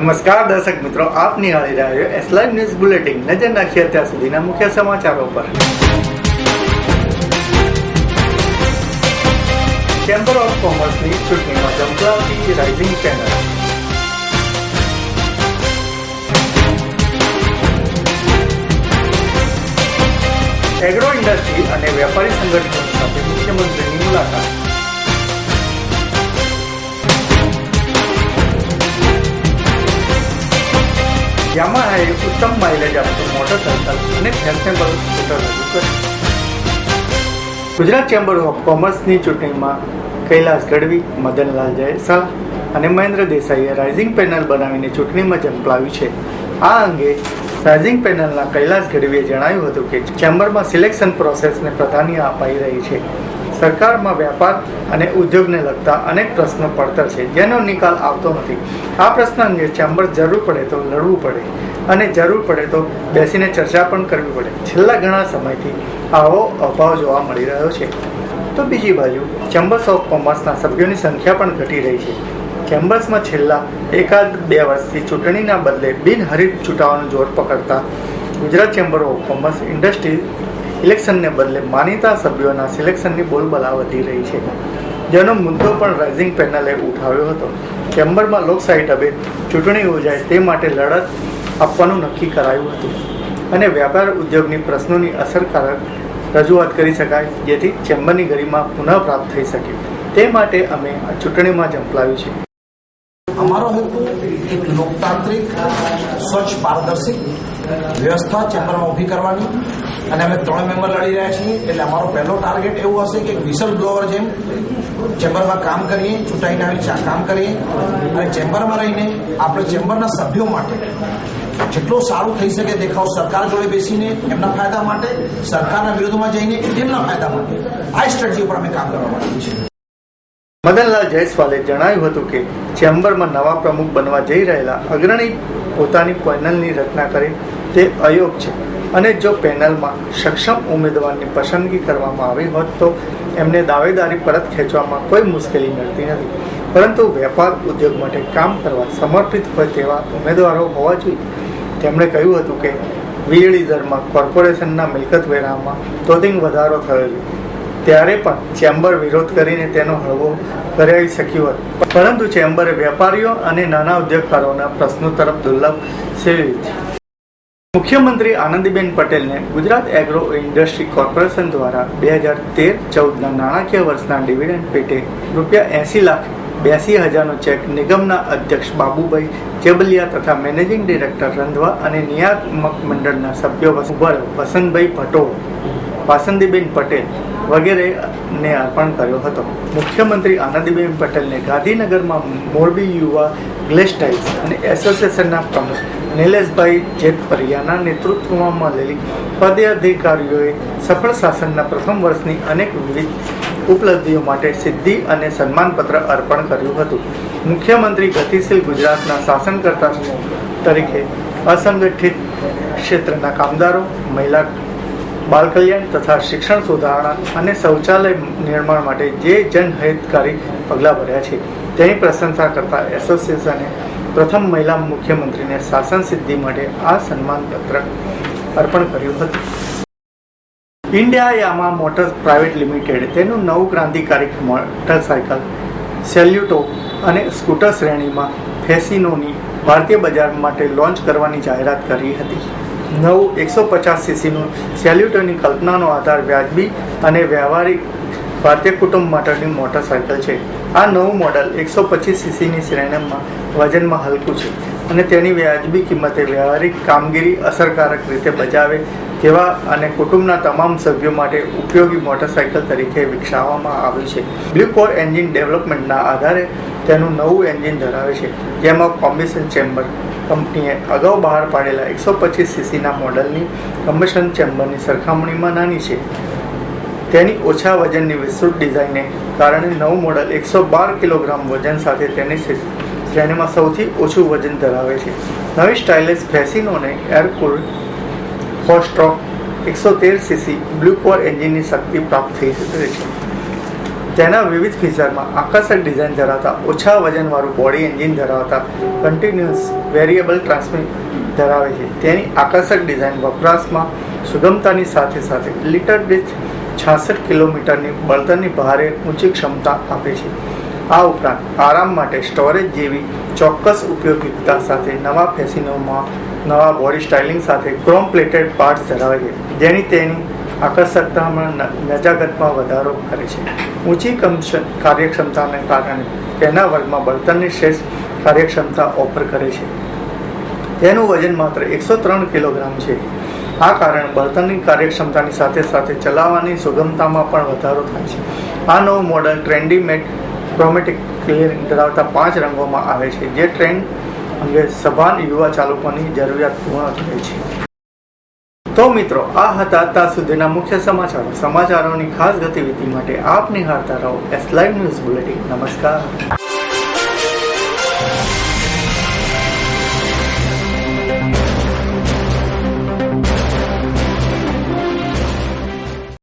નમસ્કાર દર્શક મિત્રો, આપ નિહાળી રહ્યા છો એસ લાઈવ ન્યૂઝ બુલેટિન નજર નાખીએ અત્યાર સુધીના મુખ્ય સમાચારો પર. ચેમ્બર ઓફ કોમર્સની ચૂંટણીમાં ઝંપલાવતી રાઇઝિંગ પેનલ એગ્રો ઇન્ડસ્ટ્રી અને વેપારી સંગઠનો સાથે મુખ્યમંત્રીની મુલાકાત. યામાહાએ ઉત્તમ માઇલેજ આપતું મોટરસાયકલ અને ફેશનેબલ સ્કૂટર રજૂ કર્યું ગુજરાત ચેમ્બર ઓફ કોમર્સની ચૂંટણીમાં કૈલાસ ગઢવી, મદનલાલ જયસાલ અને મહેન્દ્ર દેસાઈએ રાઇઝિંગ પેનલ બનાવીને ચૂંટણીમાં ઝંપલાવ્યું છે. આ અંગે રાઇઝિંગ પેનલના કૈલાસ ગઢવીએ જણાવ્યું હતું કે ચેમ્બરમાં સિલેક્શન પ્રોસેસને પ્રાધાન્ય અપાઈ રહી છે. સરકારમાં વેપાર અને ઉદ્યોગને લગતા અનેક પ્રશ્નો પડતર છે. જેનો નિકાલ આવતો નથી. આ પ્રશ્ન અંગે ચેમ્બર જરૂર પડે તો લડવું પડે અને જરૂર પડે તો બેસીને ચર્ચા પણ કરવી પડે. છેલ્લા ઘણા સમયથી આવો અભાવ જોવા મળી રહ્યો છે. તો બીજી બાજુ, ચેમ્બર્સ ઓફ કોમર્સના સભ્યોની સંખ્યા પણ ઘટી રહી છે. ચેમ્બર્સમાં છેલ્લા એકાદ બે વર્ષથી ચૂંટણીના બદલે બિનહરીફ ચૂંટાવાનું જોર પકડતા Gujarat chamber of commerce industry ઇલેક્શનને બદલે માનીતા સભ્યોના સિલેક્શનની બોલબલા વધી રહી છે. જેનો મુદ્દો પણ રાઇઝિંગ પેનલે ઉઠાવ્યો હતો. ચેમ્બરમાં લોકશાહી ઢબે ચૂંટણી યોજાય તે માટે લડત આપવાનું નક્કી કરાયું હતું. અને વ્યાપાર ઉદ્યોગની પ્રશ્નોની અસરકારક રજૂઆત કરી શકાય, જેથી ચેમ્બરની ગરિમા પુનઃપ્રાપ્ત થઈ શકે. તે માટે અમે આ ચૂંટણીમાં ઝંપલાવ્યું છે. અમારો હેતુ એક લોકતાંત્રિક સ્વચ્છ, પારદર્શી વ્યવસ્થા ચેમ્બરમાં ઊભી કરવાની. અને અમે ત્રણ મેમ્બર લડી રહ્યા છીએ, એટલે અમારો પહેલો ટાર્ગેટ એવું હશે કે વિસલ બ્લોવર જેમ ચેમ્બરમાં કામ કરીએ, ચૂંટાઈને કામ કરીએ. અને ચેમ્બરમાં રહીને આપણે ચેમ્બરના સભ્યો માટે જેટલો સારું થઈ શકે દેખાવ સરકાર જોડે બેસીને એમના ફાયદા માટે, સરકારના વિરોધમાં જઈને એમના ફાયદા માટે આ સ્ટ્રેટજી ઉપર અમે કામ કરવા માંગીએ છીએ. મદનલાલ જયસ્વાલે જણાવ્યું હતું કે ચેમ્બરમાં નવા પ્રમુખ બનવા જઈ રહેલા અગ્રણી પોતાની પેનલની રચના કરે તે અયોગ છે. અને જો પેનલમાં સક્ષમ ઉમેદવારની પસંદગી કરવામાં આવી હોત તો એમને દાવેદારી પરત ખેંચવામાં કોઈ મુશ્કેલી મળતી નથી. પરંતુ વેપાર ઉદ્યોગ માટે કામ કરવા સમર્પિત હોય તેવા ઉમેદવારો હોવા જોઈએ. તેમણે કહ્યું હતું કે વીજળી દરમાં કોર્પોરેશનના મિલકત વેરામાં તોતિંગ વધારો થયો છે. ત્યારે પણ ચેમ્બર વિરોધ કરીને તેનો હળવો કરાવી શક્યું હતું. પરંતુ ચેમ્બરે વેપારીઓ અને નાના ઉદ્યોગકારોના પ્રશ્નો તરફ દુર્લભ સેવી મુખ્યમંત્રી આનંદીબેન પટેલને ગુજરાત એગ્રો ઇન્ડસ્ટ્રી કોર્પોરેશન દ્વારા બે હજાર તેર ચૌદના નાણાકીય વર્ષના ડિવિડન્ડ પેટે રૂપિયા એંસી લાખ બ્યાસી હજારનો ચેક નિગમના અધ્યક્ષ બાબુભાઈ જેબલિયા તથા મેનેજિંગ ડિરેક્ટર રંધવા અને નિયામક મંડળના સભ્યો વસંતભાઈ ભટ્ટો વાસંતીબેન પટેલ વગેરેને અર્પણ કર્યો હતો. મુખ્યમંત્રી આનંદીબેન પટેલને ગાંધીનગરમાં મોરબી યુવા ગ્લેસ ટાઇલ્સ અને એસોસિએશનના પ્રમુખ નિલેશભાઈ જેતપરિયાના નેતૃત્વમાં મળેલી પદાધિકારીઓએ સફળ શાસનના પ્રથમ વર્ષની અનેક વિવિધ ઉપલબ્ધિઓ માટે સિદ્ધિ અને સન્માનપત્ર અર્પણ કર્યું હતું. મુખ્યમંત્રી ગતિશીલ ગુજરાતના શાસનકર્તા તરીકે અસંગઠિત ક્ષેત્રના કામદારો, મહિલા બાળ કલ્યાણ તથા શિક્ષણ સુધારણા અને શૌચાલય નિર્માણ માટે જે જનહિતકારી પગલાં ભર્યા છે, તેની પ્રશંસા કરતા એસોસિએશને પ્રથમ મહિલા મુખ્યમંત્રીને શાસન સિદ્ધિ માટે આ સન્માનપત્ર અર્પણ કર્યું હતું. India Yamaha motors private limited, તેનું નવું ક્રાંતિકારી મોટરસાયકલ સેલ્યુટો અને સ્કૂટર શ્રેણીમાં ફેસિનોની ભારતીય બજાર માટે લોન્ચ કરવાની જાહેરાત કરી હતી. નવું એકસો પચાસ સીસીનું સેલ્યુટરની કલ્પનાનો આધાર વ્યાજબી અને વ્યવહારિક ભારતીય કુટુંબ માટેની મોટરસાયકલ છે. આ નવું મોડલ એકસો પચીસ સીસીની શ્રેણીમાં વજનમાં હલકું છે અને તેની વ્યાજબી કિંમતે વ્યવહારિક કામગીરી અસરકારક રીતે બજાવે તેવા અને કુટુંબના તમામ સભ્યો માટે ઉપયોગી મોટરસાયકલ તરીકે વિકસાવવામાં આવ્યું છે. બ્લુ કોર એન્જિન ડેવલપમેન્ટના આધારે તેનું નવું એન્જિન ધરાવે છે. જેમાં કોમ્બિશન ચેમ્બર કંપનીએ અગાઉ બહાર પાડેલા એકસો પચીસ સીસીના મોડલની કમ્બશન ચેમ્બરની સરખામણીમાં નાની છે. તેની ઓછા વજનની વિસ્તૃત ડિઝાઇનને કારણે નવું મોડલ એકસો બાર કિલોગ્રામ વજન સાથે તેની શ્રેણીમાં સૌથી ઓછું વજન ધરાવે છે. નવી સ્ટાઇલિશ ફેસિનોને એરકુલ ફોસ્ટ્રોક એકસો તેર સીસી બ્લુ કોર એન્જિનની શક્તિ પ્રાપ્ત થઈ શકે છે. તેના વિવિધ ફીચરમાં આકર્ષક ડિઝાઇન ધરાવતા, ઓછા વજનવાળું બોડી એન્જિન ધરાવતા કન્ટિન્યુઅસ વેરિયેબલ ટ્રાન્સમિટ ધરાવે છે. તેની આકર્ષક ડિઝાઇન વપરાશમાં સુગમતાની સાથે સાથે લીટર દીઠ છાસઠ કિલોમીટરની બળતણની ભારે ઊંચી ક્ષમતા આપે છે. આ ઉપરાંત આરામ માટે સ્ટોરેજ જેવી ચોક્કસ ઉપયોગિતા સાથે નવા ફેસિનોમાં નવા બોડી સ્ટાઇલિંગ સાથે ક્રોમ પ્લેટેડ પાર્ટ્સ ધરાવે છે. જેની તેની આકર્ષકતામાં નજાકતમાં વધારો કરે છે. ઊંચી કાર્યક્ષમતાને કારણે તેના વર્ગમાં બળતણની શ્રેષ્ઠ કાર્યક્ષમતા ઓફર કરે છે. તેનું વજન માત્ર એકસો ત્રણ કિલોગ્રામ છે. આ કારણ બળતણની કાર્યક્ષમતાની સાથે સાથે ચલાવવાની સુગમતામાં પણ વધારો થાય છે. આ નવું model trendy matte, chromatic clearing ધરાવતા પાંચ રંગોમાં આવે છે, જે ટ્રેન્ડ અંગે સભાન યુવા ચાલકોની જરૂરિયાત પૂર્ણ કરે છે. તો મિત્રો, આ હતા અત્યાર સુધીના મુખ્ય સમાચારો. સમાચારોની ખાસ ગતિવિધિ માટે આપ નિહાળતા રહો એસ લાઈવ ન્યૂઝ બુલેટિન નમસ્કાર.